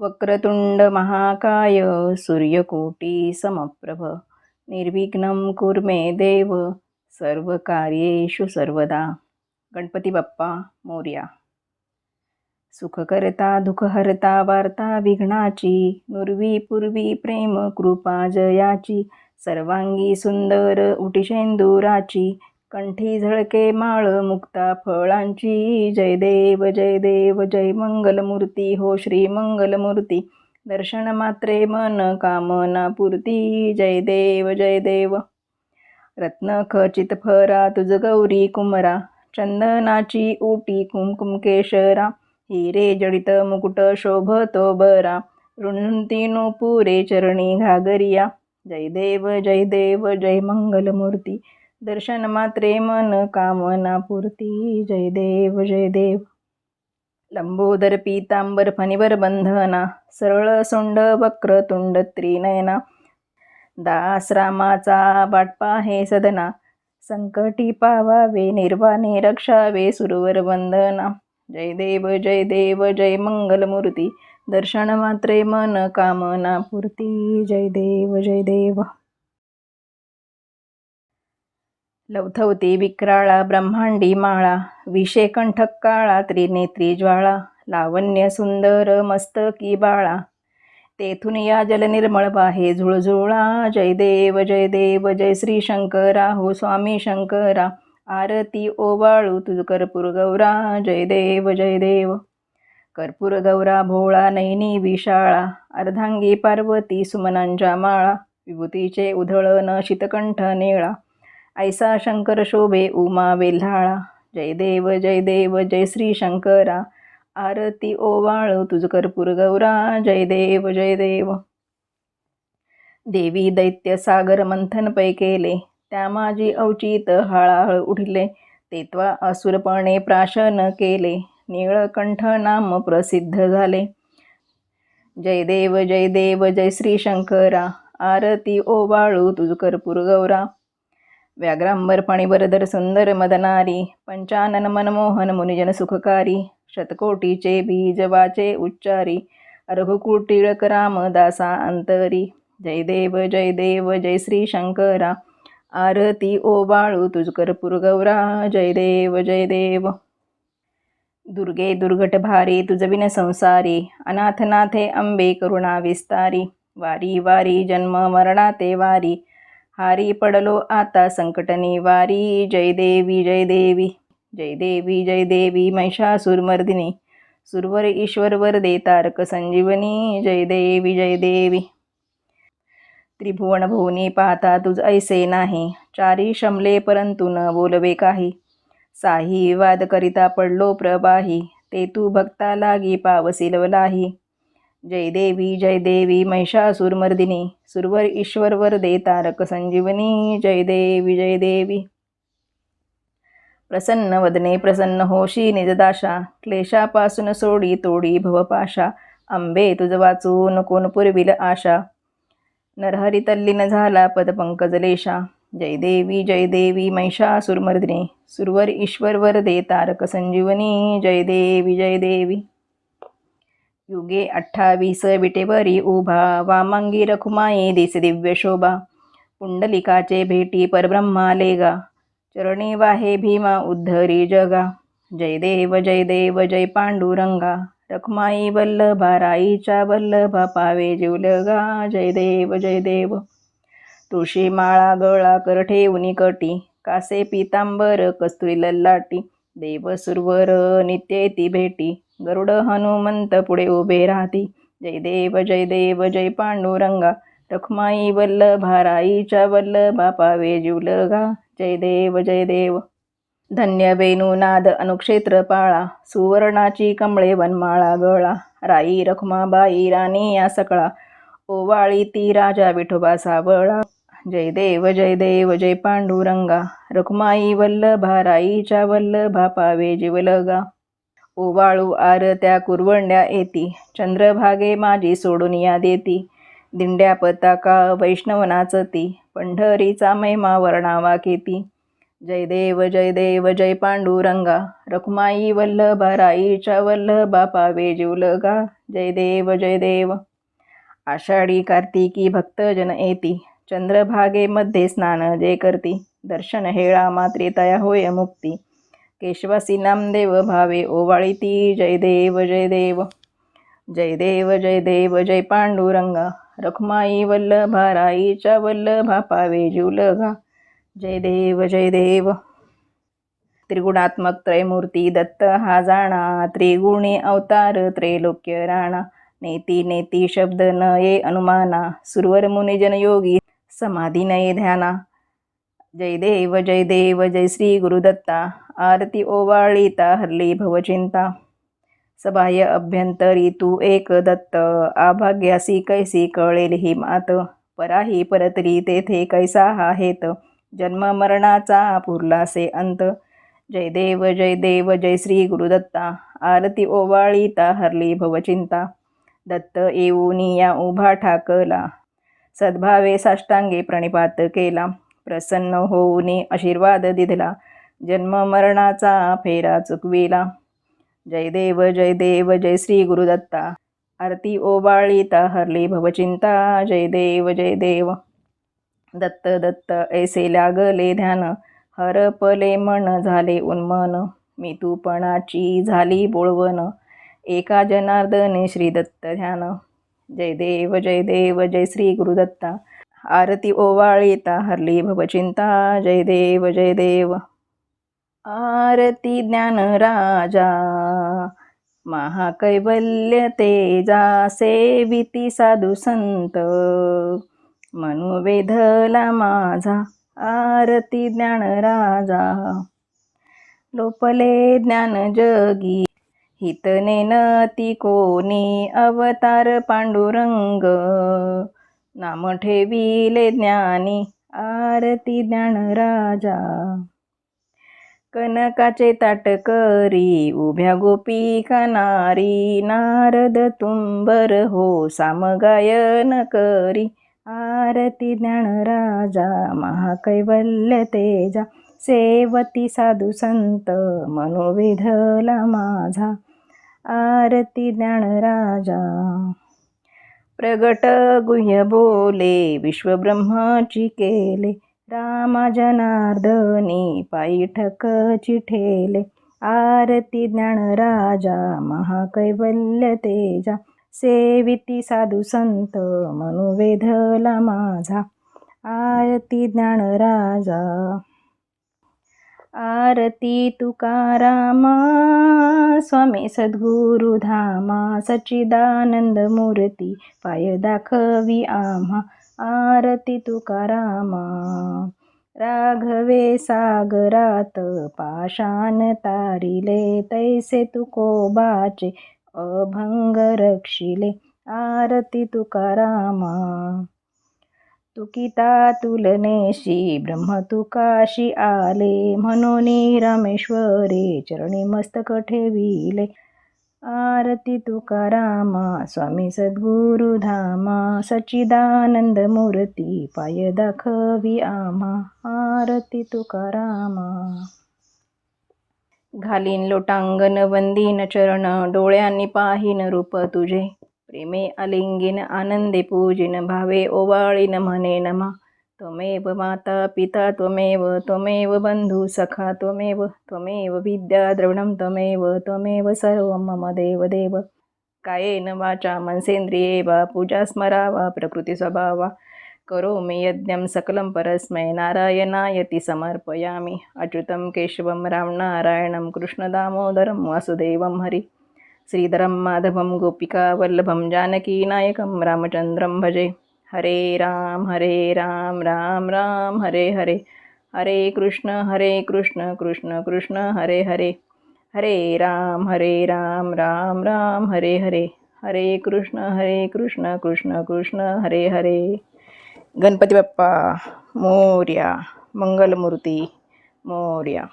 वक्रतुंड महाकाय सूर्यकोटी समप्रभ। निर्विघ्नं कुर्मे देव सर्वकार्येषु सर्वदा। गणपती बाप्पा मोर्या। सुखकर्ता दुःखहर्ता वार्ता विघ्नाची नुर्वी पूर्वी प्रेम कृपा जयाची सर्वांगी सुंदर उटिशेंदुराची कंठी झळके माळ मुक्ता फळांची. जय देव जय देव जय मंगलमूर्ती. हो श्री मंगलमूर्ती. दर्शन मात्रे मन कामना पूर्ती. जय देव जय देव. रत्न खचित फरा तुझ गौरी कुमरा. चंदनाची उटी कुमकुम केशरा. हिरे जडित मुकुट शोभतो बरा. रुणती पुरे चरणी घागरिया. जय देव जय देव जय मंगलमूर्ती. दर्शन मात्रे मन कामना पूर्ती जय देव जय देव लंबोदर पीतांबर फणीवर बंधना सरळ सोंड वक्र तुंड त्रिनयना दास रामाचा वाटपा हे सदना संकटी पावावे निर्वाणे रक्षावे सुरवर वंदना जय देव जय देव जय मंगलमूर्ती दर्शन मात्रे मन कामना पूर्ती जय देव जय देव लवथवती विक्राळा ब्रह्मांडी माळा विषे कंठक काळा त्रिनेत्री ज्वाळा लावण्य सुंदर मस्तकी बाळा. तेथून या जलनिर्मळ बाहे झुळझुळा जय देव जय देव जय श्री शंकरा हो स्वामी शंकरा आरती ओवाळू तुझ कर्पूर गौरा जय देव जय देव. कर्पूर गौरा भोळा नैनी विशाळा अर्धांगी पार्वती सुमनांच्या माळा विभूतीचे उधळन शीतकंठ निळा. ऐसा शंकर शोभे उमा वेल्हाळा जय देव जय देव जय श्री शंकरा आरती ओवाळ तुझ कर्पूर गौरा जय देव जय देव. देवी दैत्य सागर मंथन पै केले त्या माझी अवचित हळाहळ उठले तेत्वा असुरपणे प्राशन केले निळकंठ नाम प्रसिद्ध झाले. जय देव जय देव जय श्री शंकरा आरती ओवाळू तुझ कर्पूर गौरा व्याघ्रांबर फणीवरधर सुंदर मदनारी पंचानन मनमोहन मुनिजन सुखकारी शतकोटीचे बीज वाचे उच्चारी रघुकुळ टिळक रामदासा अंतरी जय देव जय देव जय श्री शंकरा आरती ओ बाळू तुझकरपूर गौरा जय देव जय देव दुर्गे दुर्घट भारी तुझविन संसारी अनाथनाथे अंबे करुणा विस्तारी वारी वारी जन्म मरणाते वारी हारी पडलो आता संकट निवारी जय देवी जय देवी जय देवी जय देवी महिषासुरमर्दिनी सुरवर ईश्वर वरदे तारक संजीवनी. जय देवी जय देवी. त्रिभुवन भुवनी पाहता तुझ ऐसे नाही. चारी शमले परंतु न बोलवे काही. साही वाद करिता पडलो प्रवाही. ते तू भक्ता लागी पावसिलवलाही. जय देवी जय देवी महिषासुरमर्दिनी सुरवर ईश्वर वरदे तारक संजीवनी जय देवी जय देवी. प्रसन्न वदने प्रसन्न होशी निजदाशा क्लेशापासून सोडी तोडी भवपाशा आंबे तुझ वाचून कोण पुरविल आशा. नरहरी तल्लीन झाला पदपंकजलेशा जय देवी जय देवी महिषासुरमर्दिनी सुरवर ईश्वर वरदे तारक संजीवनी जय देवी जय देवी. युगे अठ्ठावीस विटेवरी उभा वामांगी रखुमाये दिस दिव्य शोभा. पुंडलिकाचे भेटी परब्रह्मा लेगा. चरणी वाहे भीमा उद्धरी जगा. जय देव जय देव जय पांडुरंगा. रखमाई वल्लभा राईच्या वल्लभा पावे जीवलगा जय देव जय देव. तुळशी माळा गळा कर ठेवणी कटी. कासे पितांबर कस्तुरी लल्लाटी. देव सुरवर नित्य ती भेटी. गरुड हनुमंत पुढे उभे राहती. जय देव जय देव जय पांडुरंगा. रखमाई वल्लभा राईच्या वल्लभा पावे जीवलगा जय देव जय देव. धन्य वेणुनाद अनुक्षेत्र पाळा. सुवर्णाची कमळे वनमाळा गळा. राई रखमाबाई राणी या सकळा. ओवाळी ती राजा विठोबा सावळा. जय देव जय देव जय पांडुरंगा. रखुमाई वल्लभा राईच्या वल्लभा पावे ओवाळू आरत्या कुरवंड्या येती. चंद्रभागे माझी सोडून या देती. दिंड्या पताका वैष्णव नाचती पंढरीचा महिमा वर्णावा केती. जय देव जय देव जय पांडुरंगा. रखुमाई वल्लभा राईच्या वल्लभा पावे जीवलगा जय देव जय देव आषाढी कार्तिकी भक्तजन येती. चंद्रभागेमध्ये स्नान जे करती. दर्शन हेळा मात्रे तया होय मुक्ती. केशवासी नामदेव भावे ओवाळीती जय देव जय देव. जय देव जय देव जय पांडुरंगा. रखमाई वल्लभा राईच्या वल्लभा पावे जुलगा. जय देव जय देव. त्रिगुणात्मक त्रयमूर्ती दत्त हा जाणा. त्रिगुणी अवतार त्रैलोक्य राणा. नेती नेती शब्द न ये अनुमाना. सुरवर मुनिजन योगी समाधी नये ध्याना. जय देव जय देव जय श्री गुरुदत्ता. आरती ओवाळीता हरली भवचिंता. सबाह्य अभ्यंतरी तू एक दत्त. आभाग्यासी कैसी कळेल ही मात. पराही परतरी तेथे कैसा हा हेत. जन्म मरणाचा पुरलासे अंत. जय देव जय देव जय श्री गुरुदत्ता. आरती ओवाळीता हरली भवचिंता. दत्त येऊनी या उभा ठाकला. सद्भावे साष्टांगे प्रणिपात केला. प्रसन्न होऊनी आशीर्वाद दिधला. जन्म मरणाचा फेरा चुकविला. जय देव जय देव जय श्री गुरुदत्ता. आरती ओबाळीता हरली भवचिंता. जय देव जय देव. दत्त दत्त ऐसे लागले ध्यान. हरपले मन झाले उन्मन. मी तूपणाची झाली बोळवन एका जनार्दने श्री दत्त ध्यान. जय देव जय देव जय श्री गुरुदत्ता. आरती ओवाळीता हरली भवचिंता. जय देव जय देव. आरती ज्ञान राजा. महाकैवल्य तेजा सेविती साधू संत. मनुवेधला माझा आरती ज्ञान राजा. लोपले ज्ञान जगी हितने नती कोणी अवतार पांडुरंग. नाम ठेविले ज्ञानी आरती ज्ञान राजा. कनकाचे ताटकरी उभ्या गोपी नारी नारद तुंबर हो सामगायन करी. आरती ज्ञान राजा महाकैवल्य तेजा सेवती साधू संत मनोविधला माझा. आरती ज्ञान राजा प्रगट गुह्य बोले विश्वब्रह्माची केले रामा जनार्दनी पैठक चिठेले आरती ज्ञान राजा महाकैवल्य तेजा सेविती साधू संत मनुवेधला माझा आरती ज्ञान राजा. आरती तुकारामा स्वामी सद्गुरु धामा सच्चिदानंद मूर्ती पाय दाखवी आम्हा आरती तुकारामा. राघवे सागरात पाषाण तारिले तैसे तुकोबाचे अभंग रक्षिले. आरती तुकारामा. तुकिता तुलनेशी ब्रह्म तुकाशी आले. म्हणून रामेश्वरे चरणी मस्तक ठेविले. आरती तुकारामा स्वामी सद्गुरुधामा सच्चिदानंद मूर्ती पाय दाखवी आमा आरती तुकारामा. घालीन लोटांगण वंदीन चरण डोळ्यांनी पाहिन रूप तुझे. प्रेमे आलिंगिन आनंदे पूजिन भावे ओवाळीन म्हणे नमा. त्वमेव माता पिता त्वमेव त्वमेव बंधू सखा त्वमेव त्वमेव विद्या द्रविणं त्वमेव त्वमेव सर्वं मम देव देव कायेन वाचा मनसेंद्रिये वा पूजा स्मरा वा प्रकृतिस्वभावा करोमि यज्ञं सकलं परस्मै नारायणायति समर्पयामि। अच्युतं केशवं रामनारायणं कृष्णदामोदरं वासुदेवं हरि। श्रीधरं माधवं गोपिकावल्लभं जानकीनायकं रामचन्द्रं भजे। हरे राम हरे राम राम राम हरे हरे. हरे कृष्ण हरे कृष्ण कृष्ण कृष्ण हरे हरे. हरे राम हरे राम राम राम हरे हरे. हरे कृष्ण हरे कृष्ण कृष्ण कृष्ण हरे हरे. गणपती बाप्पा मोर्या मंगलमूर्ती मोर्या.